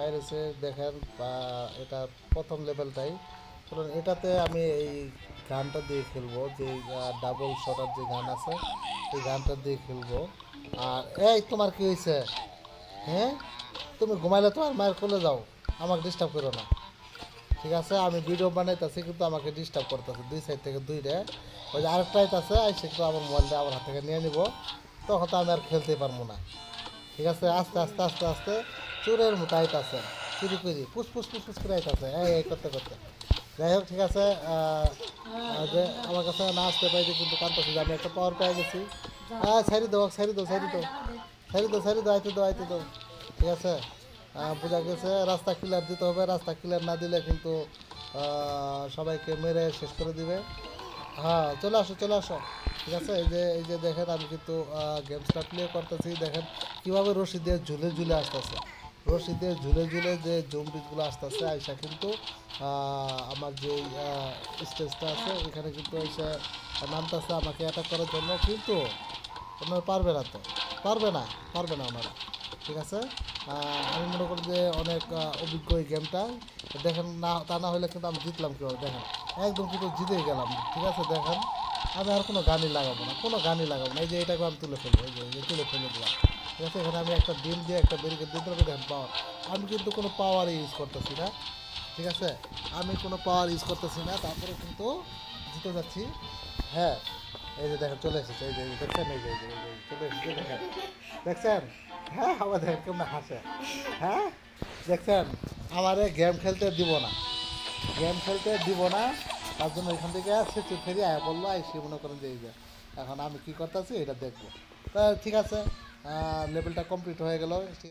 বাইরেছে দেখেন, বা এটা প্রথম লেভেলটাই। কারণ এটাতে আমি এই গানটা দিয়ে খেলব, যে ডাবল শটার যে গান আছে, এই গানটা দিয়ে খেলব। আর, এই, তোমার কি হয়েছে হ্যাঁ? তুমি ঘুমাইলে তোমার মায়ের কোলে যাও, আমাকে ডিস্টার্ব করো না। ঠিক আছে? আমি ভিডিও বানাইতেছি, কিন্তু আমাকে ডিস্টার্ব করতেছে, দুই সাইড থেকে দুইটা। ওই যে আরেকটা আছে সে কিন্তু আমার মোবাইলটা আমার হাত থেকে নিয়ে নিব, তখন তো আমি আর খেলতে পারব না। ঠিক আছে? আস্তে আস্তে আস্তে আস্তে। চোরের মতো আইতাছে চুরি করি পুস পুস পুস পুস করে আইতাছে এই করতে করতে। যাই হোক, ঠিক আছে যে আমার কাছে না আসতে পাইছে কিন্তু কান্তাছি যে আমি একটা পাওয়ার পেয়ে গেছি। হ্যাঁ সাইড দাও সাইড দাও সাইড দাও। সাইড দাও সাইড দাও, আইতে দাও আইতে দাও। ঠিক আছে? বোঝা গেছে, রাস্তা ক্লিয়ার দিতে হবে, রাস্তা ক্লিয়ার না দিলে কিন্তু সবাইকে মেরে শেষ করে দিবে। হ্যাঁ চলে আসো চলে আসো। ঠিক আছে? এই যে এই যে দেখেন, আমি কিন্তু গেমসটা প্লে করতেছি। দেখেন কীভাবে রশি দিয়ে ঝুলে ঝুলে আসতেছে। রশি দিয়ে ঝুলে ঝুলে যে জম্বিগুলো আসতেছে আইসা কিন্তু আমার যে স্টেজটা আছে, এখানে কিন্তু এসে নামতেছে আমাকে অ্যাটাক করার জন্য, কিন্তু ওনারা পারবে না তো। পারবে না পারবে না ওনারা। ঠিক আছে? আমি মনে করি যে অনেক অভিজ্ঞ এই গেমটা। দেখেন না, তা না হলে কিন্তু আমি জিতলাম কীভাবে? দেখেন, একদম কিন্তু জিতেই গেলাম। ঠিক আছে? দেখেন, আমি আর কোনো গানই লাগাবো না, কোনো গানই লাগাবো না। এই যে এটাকে আমি তুলে ফেলব এই যে তুলে ফেলে দিলাম। ঠিক আছে এখানে আমি একটা ডিম দিয়ে, একটা বেরিকে দিতে হবে দেখেন পাওয়ার আমি কিন্তু কোনো পাওয়ার ইউজ করতেছি না, ঠিক আছে? আমি কোনো পাওয়ার ইউজ করতেছি না, তারপরে কিন্তু জিতে যাচ্ছি। হ্যাঁ এই যে দেখেন, চলে এসেছে, এই যে দেখছেন? এই যে চলে এসেছে দেখেন। দেখছেন? হ্যাঁ আমার দেখেন কেমন হাসে। হ্যাঁ? দেখছেন? আমারে গেম খেলতে দিব না। গেম খেলতে দিব না, তার জন্য এখান থেকে সে ফেরি আয়া বলল আইসি মনে করেন যে এই যে, এখন আমি কী করতেছি, এটা দেখব। তা ঠিক আছে লেভেলটা কমপ্লিট হয়ে গেল।